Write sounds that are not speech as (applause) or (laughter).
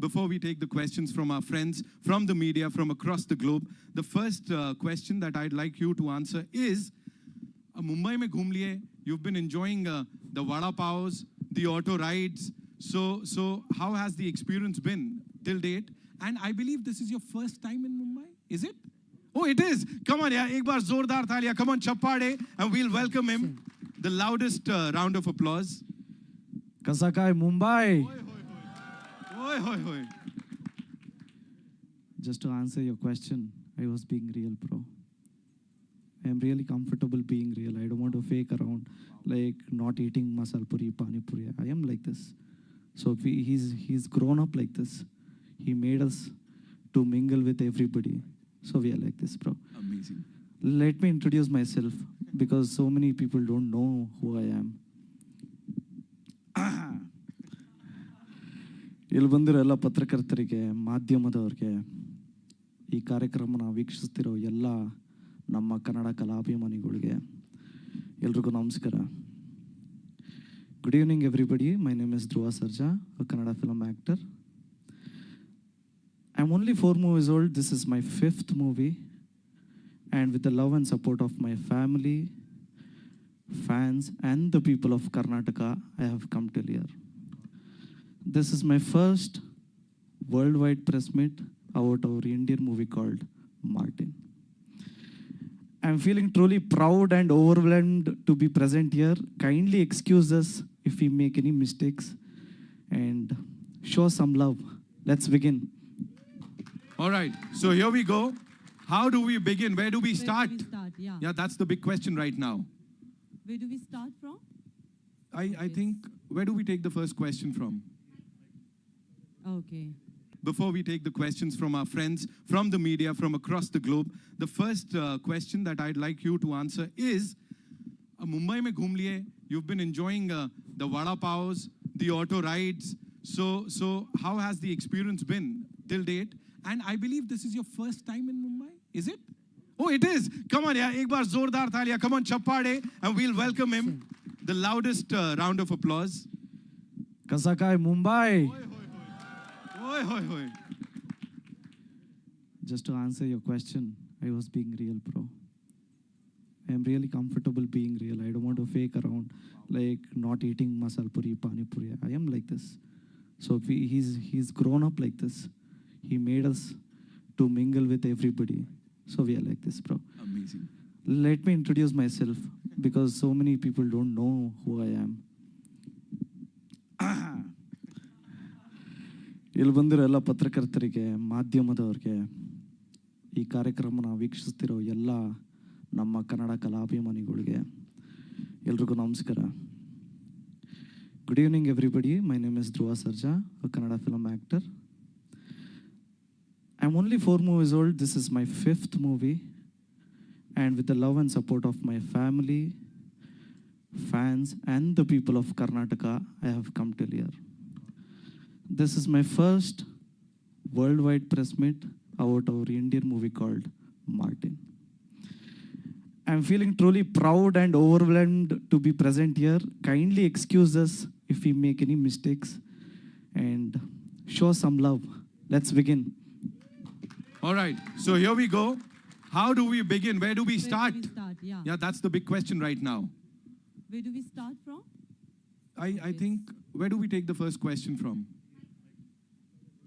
before we take the questions from our friends, from the media, from across the globe, the first uh, question that I'd like you to answer is, uh, Mumbai mein ghum liye, you've been enjoying uh, the vada paos, the auto rides. So, so how has the experience been till date? And I believe this is your first time in Mumbai, is it? Oh, it is. Come on, yeah. Ek baar zordar thalia. Come on, Chappade. And we'll welcome him. The loudest uh, round of applause. Kasakai Mumbai. Oi, oi. Just to answer your question, I was being real, bro. I am really comfortable being real. I don't want to fake around, like not eating masal puri, pani puri. I am like this. So he, he's he's grown up like this. He made us to mingle with everybody. So we are like this, bro. Amazing. Let me introduce myself because so many people don't know who I am. ಇಲ್ಲಿ ಬಂದಿರೋ ಎಲ್ಲ ಪತ್ರಕರ್ತರಿಗೆ, ಮಾಧ್ಯಮದವ್ರಿಗೆ ಈ ಕಾರ್ಯಕ್ರಮನ ವೀಕ್ಷಿಸ್ತಿರೋ ಎಲ್ಲ ನಮ್ಮ ಕನ್ನಡ ಕಲಾಭಿಮಾನಿಗಳಿಗೆ ಎಲ್ರಿಗೂ ನಮಸ್ಕಾರ. Good evening everybody my name is Dhruva Sarja a Kannada film actor I am only four movies old this is my fifth movie and with the love and support of my family fans and the people of Karnataka I have come to here. This is my first worldwide press meet about our Indian movie called Martin. I'm feeling truly proud and overwhelmed to be present here. Kindly excuse us if we make any mistakes and show some love. Let's begin. All right. So here we go. How do we begin? Where do we Where do start? we start? Yeah. Yeah, that's the big question right now. Where do we start from? I, I think, where do we take the first question from? Okay. Before we take the questions from our friends from the media from across the globe, the first uh, question that I'd like you to answer is uh, Mumbai mein ghum liye, you've been enjoying uh, the vada paos, the auto rides. So, so how has the experience been till date? And I believe this is your first time in Mumbai, is it? Oh, it is. Come on, yeah. Ek baar zordar thalia. Come on, Chappade. And we'll welcome him. The loudest uh, round of applause. Kasakai Mumbai. Just to answer your question, I was being real, bro. I am really comfortable being real. I don't want to fake around, like not eating masal puri, pani puri. I am like this. So he, he's he's grown up like this. He made us to mingle with everybody. So we are like this, bro. Amazing. Let me introduce myself because so many people don't know who I am. (clears throat) ಇಲ್ಲಿ ಬಂದಿರೋ ಎಲ್ಲ ಪತ್ರಕರ್ತರಿಗೆ, ಮಾಧ್ಯಮದವ್ರಿಗೆ ಈ ಕಾರ್ಯಕ್ರಮನ ವೀಕ್ಷಿಸ್ತಿರೋ ಎಲ್ಲ ನಮ್ಮ ಕನ್ನಡ ಕಲಾಭಿಮಾನಿಗಳಿಗೆ ಎಲ್ರಿಗೂ ನಮಸ್ಕಾರ. Good evening everybody my name is Dhruva Sarja a Kannada film actor I am only four movies old this is my fifth movie and with the love and support of my family fans and the people of Karnataka I have come till here. This is my first worldwide press meet about our Indian movie called Martin. I'm feeling truly proud and overwhelmed to be present here. Kindly excuse us if we make any mistakes and show some love. Let's begin. All right. So here we go. How do we begin? Where do we Where start? do we start? Yeah. Yeah, that's the big question right now. Where do we start from? I, I think, where do we take the first question from?